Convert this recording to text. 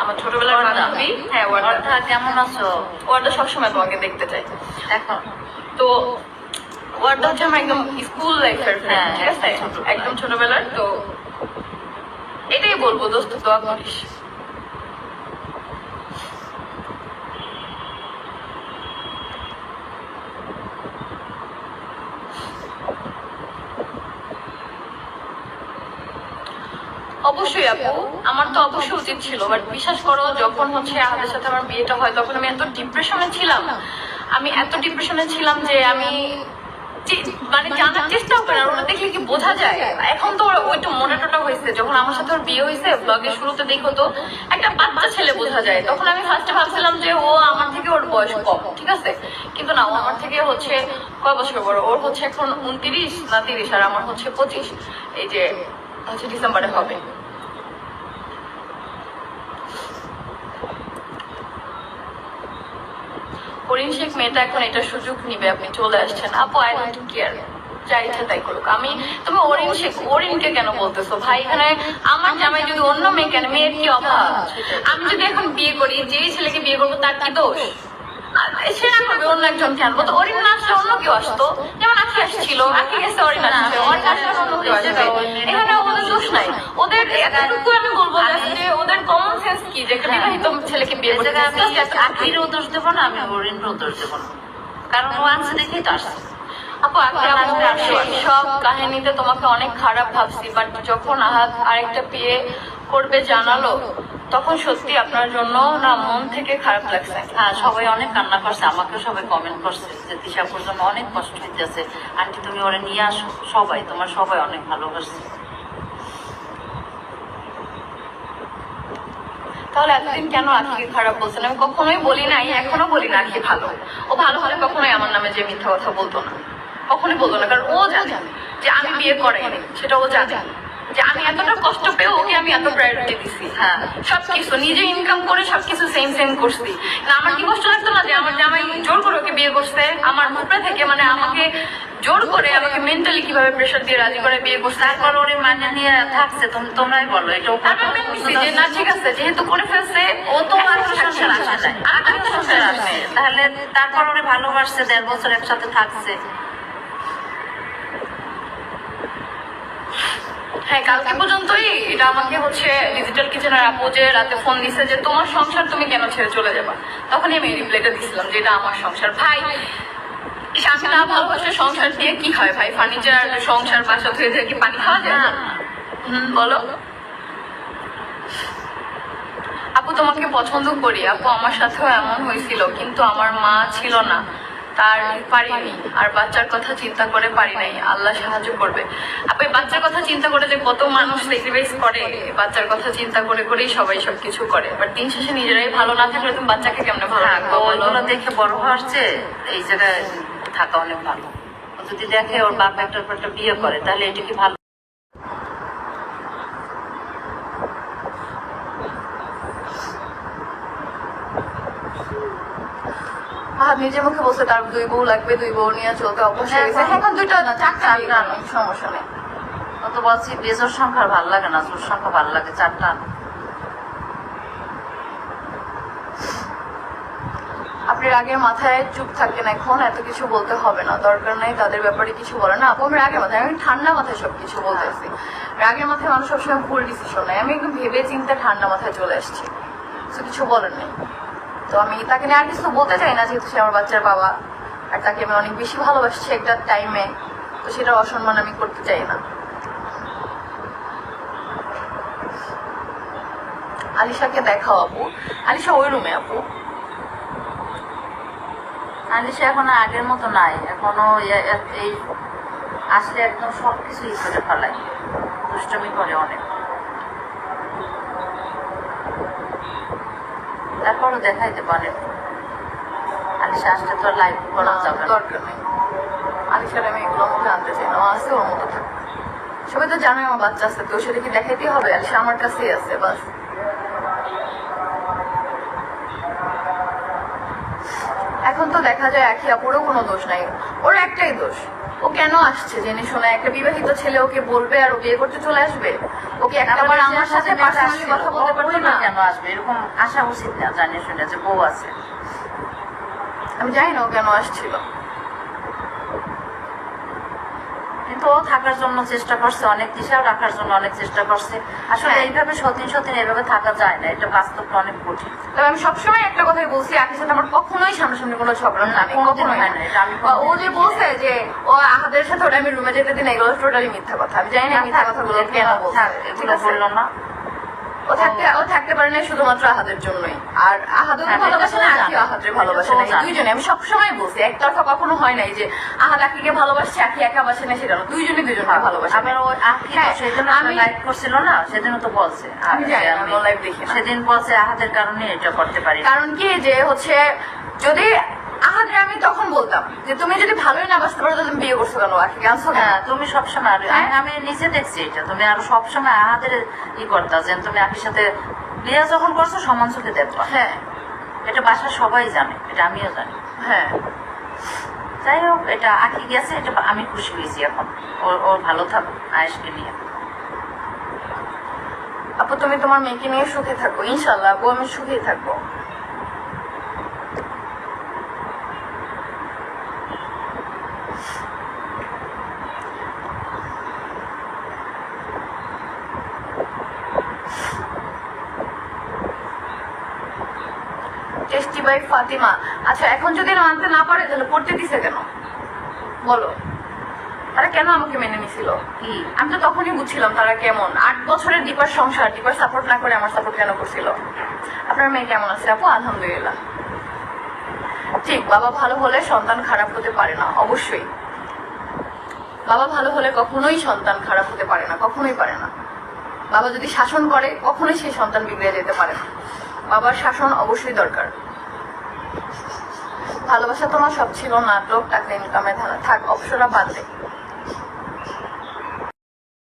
আমার ছোটবেলার। বান্ধবী। হ্যাঁ ওয়ার্ডা কেমন আছো? ওয়ার্ডা সবসময় তোমাকে দেখতে চাই এখন? তো ওয়ার্দা হচ্ছে আমার একদম স্কুল লাইফের হ্যাঁ, ঠিক আছে? একদম ছোটবেলার তো এটাই বলব দোস্ত দোয়া করিস। অবশ্যই আপু, আমার তো অবশ্যই উচিত ছিল বাট বিশ্বাস করো, যখন হচ্ছে আমাদের সাথে আমার বিয়েটা হয়, তখন আমি এত ডিপ্রেশনে ছিলাম। আমি এত ডিপ্রেশনে ছিলাম যে আমি মানে জানার চেষ্টাও করে ওরা দেখলে কি বোঝা যায়? এখন তো ওইটা মোটা টোটা হয়েছে, যখন আমার সাথে ওর বিয়ে হয়েছে ব্লগের শুরুতে দেখো তো, একটা বাচ্চা ছেলে বোঝা যায়। তখন আমি ফার্স্টে ভাবছিলাম যে ও আমার থেকে ওর বয়স কম, ঠিক আছে? কিন্তু না, ও আমার থেকে হচ্ছে কয় বছর বড়? ওর হচ্ছে এখন উনত্রিশ না তিরিশ, আর আমার হচ্ছে পঁচিশ। এই যে হচ্ছে ডিসেম্বরে হবে। করিম শেখ মেয়েটা এখন এটা সুযোগ নিবে, আপনি চলে আসছেন। আপু আই ডোন্ট কেয়ার যা তাই করুক। আমি, তুমি শেখ কেন বলতেছো? ভাই, এখানে আমার জামাই যদি অন্য মেয়ে কেন মেয়ের কি অভাব আমি যদি এখন বিয়ে করি, যেই ছেলেকে বিয়ে করব, তার কি দোষ? অন্য বলতো অন্য কেউ আসতো? যেমন আখি আসছিল, আখি গেছে আসলে অন্য কেউ এখানে ওদের নাই। ওদের এতটুকু আমি বলব যে ওদের কমন সেন্স কি? যে একটা বিবাহিত ছেলেকে বিয়ে করতে আমি আখিরও দোষ দেবো না আমি ওরিনকেও দোষ দেবো না। কারণ ও আনছে দেখেই তো আসছে। আপু সব কাহিনীতে তোমাকে অনেক খারাপ ভাবছি বাট যখন আহাত আরেকটা বিয়ে করবে জানালো তখন সত্যি আপনার জন্য না মন থেকে খারাপ লাগছে। হ্যাঁ সবাই অনেক কান্না করছে আমাকেও সবাই কমেন্ট করছে যে দিশাপুর জন্য অনেক কষ্ট হইতেছে। আন্টি তুমি ওরা নিয়ে আসো। সবাই তোমার সবাই অনেক ভালোবাসছে তাহলে এতদিন কেন আখিকে খারাপ বলছেন? আমি কখনোই বলি নাই, এখনও বলি না আখি ভালো। ও ভালো হলে কখনোই আমার নামে যে মিথ্যা কথা বলতো না। কখনোই বলতো না, কারণ ও জানে যে আমি বিয়ে করাই সেটা ও জানে। যে আমি এতটা কষ্ট পেয়ে ওকে আমি এত প্রায়োরিটি দিছি। হ্যাঁ। সবকিছু নিজে ইনকাম করে সবকিছু সেম সেম করছি। না আমার কি কষ্ট লাগতো না যে আমার জামাই জোর করে ওকে বিয়ে করছে? আমার উপরে থেকে মানে আমাকে জোর করে আমাকে মেন্টালি কীভাবে প্রেশার দিয়ে রাজি করে বিয়ে করছে? তারপর ওরে মানে নিয়ে থাকছে তোমরাই বলো এটা তারপর আমি নিছি যে না ঠিক আছে যেহেতু করে ফেলছে ও তো আর সংসার আসে নাই। আর তো সংসার আসে তাহলে তারপর ওরে ভালোবাসছে দেড় বছর একসাথে থাকছে। হ্যাঁ কালকে পর্যন্তই এটা আমাকে হচ্ছে ডিজিটাল কিচেনের আপু যে রাতে ফোন দিছে যে তোমার সংসার তুমি কেন ছেড়ে চলে যাবা? তখনই আমি রিপ্লাইটা দিছিলাম যে এটা আমার সংসার। ভাই স্বামী না ভালোবাসে সংসার দিয়ে কি হয় ভাই? ফার্নিচার সংসার বাসা ধুয়ে ধুয়ে কি পানি খাওয়া যায়। হুম বলো। আপু তোমাকে পছন্দ করি। আপু আমার সাথেও এমন হয়েছিল কিন্তু আমার মা ছিল না। তার পারিনি আর বাচ্চার কথা চিন্তা করে পারি নাই। আল্লাহ সাহায্য করবে। আপনি বাচ্চার কথা চিন্তা করে যে কত মানুষ স্যাক্রিফাইস করে বাচ্চার কথা চিন্তা করে করেই সবাই সব কিছু করে। বাট দিন শেষে নিজেরাই ভালো না থাকলে তুমি বাচ্চাকে কেমন ভালো হ্যাঁ, রাখব তো ওইগুলো দেখে বড় হচ্ছে এই জায়গায় থাকা অনেক ভালো। যদি দেখে ওর বাপ একটার পর একটা বিয়ে করে তাহলে এটা কি ভালো হ্যাঁ নিজের মুখে বলছে তার দুই বউ লাগবে দুই বউ নিয়ে চলতে অবশ্যই হ্যাঁ, হয়েছে। এখন দুইটা না চারটা। সমস্যা নেই। ও বলছি বেজোর সংখ্যার ভালো লাগে না জোর সংখ্যা ভালো লাগে চারটা আপনি রাগের মাথায় চুপ থাকবেন এখন এত কিছু বলতে হবে না দরকার নাই তাদের ব্যাপারে কিছু বলে না আপু আমি রাগের মাথায় আমি ঠান্ডা মাথায় সবকিছু বলতেছি। রাগের মাথায় মানুষ সবসময় ভুল ডিসিশন নেয় আমি একদম ভেবে চিন্তে ঠান্ডা মাথায় চলে আসছি তো কিছু বলেন নেই তো আমি তাকে নিয়ে আর কিছু বলতে চাই না, যেহেতু সে আমার বাচ্চার বাবা, আর তাকে আমি অনেক বেশি ভালোবাসছি একটা টাইমে তো সেটা অসম্মান আমি করতে চাই না। আলিশাকে দেখাও আপু। আলিশা ওই রুমে আপু। আলিশা এখন আগের মতো নাই, এখনও এ- এই, আসলে একদম সবকিছু ই করে ফেলায়। দুষ্টমি করে অনেক। তারপরও দেখাইতে পারে আলিশা আসলে তো লাইভ করা যাবে দরকার নেই। আলিশার আমি এগুলো মুখে আনতে চাই না আছে ওর মতো। সবাই তো জানোই আমার বাচ্চা আছে তো সেটা কি দেখাইতেই হবে? আলিশা আমার কাছেই আছে বাস। এখন তো দেখা যায় একই আপুরও কোনো দোষ নাই। ওর একটাই দোষ। ও কেন আসছে? জেনে শোনে একটা বিবাহিত ছেলে ওকে বলবে আর ও বিয়ে করতে চলে আসবে? ওকে একবার একটাবার আমার সাথে পার্সোনালি কথা বলতে পারতো না কেন আসবে? এরকম আসা উচিত না জানে শুনে যে বউ আছে। আমি জানি না ও কেন আসছিল। কিন্তু ও থাকার জন্য চেষ্টা করছে অনেক দিশাও রাখার জন্য অনেক চেষ্টা করছে আসলে হ্যাঁ। এইভাবে সতীন সতীন এইভাবে থাকা যায় না এটা বাস্তবটা অনেক কঠিন তবে আমি সবসময় একটা কথাই বলছি আখির সাথে আমার কখনোই সামনাসামনি কোনো ঝগড়া না কোনোদিন হয় না এটা আমি ও যে। বলছে যে ও আহাদের সাথে ওটা আমি রুমে যেতে দিন এগুলো টোটালি মিথ্যা কথা আমি জানি না মিথ্যা কথাগুলো কেন বলছে ঠিক এগুলো? বলল না ও থাকতে ও থাকতে পারে না শুধুমাত্র আহাদের জন্যই। আর আহাদও হ্যাঁ, ভালোবাসে না জানি। আহাদের ভালোবাসে না। দুইজনে আমি সবসময় বলছি একতরফা কখনো হয় নাই যে আহাদ আখিকে ভালোবাসছে আখি একা বাসে না সেটা দুইজনে দুইজনকে ভালোবাসে আবার ও আখি হ্যাঁ, সেদিন আমি- লাইভ করছিল না সেদিনও তো বলছে। আমি ওর live দেখি সেদিন বলছে আহাদের কারণে এটা করতে পারি কারণ কি যে হচ্ছে যদি আহাদে আমি তখন বলতাম যে তুমি যদি ভালোই না বাসতে পারো তুমি বিয়ে করছ কেন আখিকে আনছো কেন? হ্যাঁ তুমি সবসময় আর-? আমি- নিজে দেখছি এটা। তুমি আরও সবসময় আহাদের ই করতা যে তুমি আখির সাথে বিয়ে যখন করছ সমান চোখে দেখবা। হ্যাঁ। এটা বাসার সবাই জানে এটা আমিও জানি। হ্যাঁ। যাই হোক এটা আঁকি গেছে এটা আমি খুশি হয়েছি এখন। ওর ওর ভালো থাকুক আয়েশকে নিয়ে। আপু তুমি তোমার মেয়েকে নিয়ে সুখে থাকো ইনশাল্লাহ। আপু আমি সুখেই থাকব। টেস্টি বাই ফাতিমা আচ্ছা এখন যদি মানতে না পারে তাহলে পড়তে দিছে কেন? বলো। তারা কেন আমাকে মেনে নিছিল? আমি তো তখনই বুঝছিলাম তারা কেমন। আট বছরের দীপার সংসার দীপার সাপোর্ট না করে আমার সাপোর্ট কেন করছিল? আপনার মেয়ে কেমন আছে আপু? আলহামদুলিল্লাহ। ঠিক বাবা ভালো হলে সন্তান খারাপ হতে পারে না অবশ্যই। বাবা ভালো হলে কখনোই সন্তান খারাপ হতে পারে না কখনোই পারে না। বাবা যদি শাসন করে, কখনোই সেই সন্তান বিগড়ে যেতে পারে না। বাবার শাসন অবশ্যই দরকার। ভালোবাসা তোমার সব ছিল নাটক টাকা ইনকামে ধারা থাক অপসরা বাদ দে।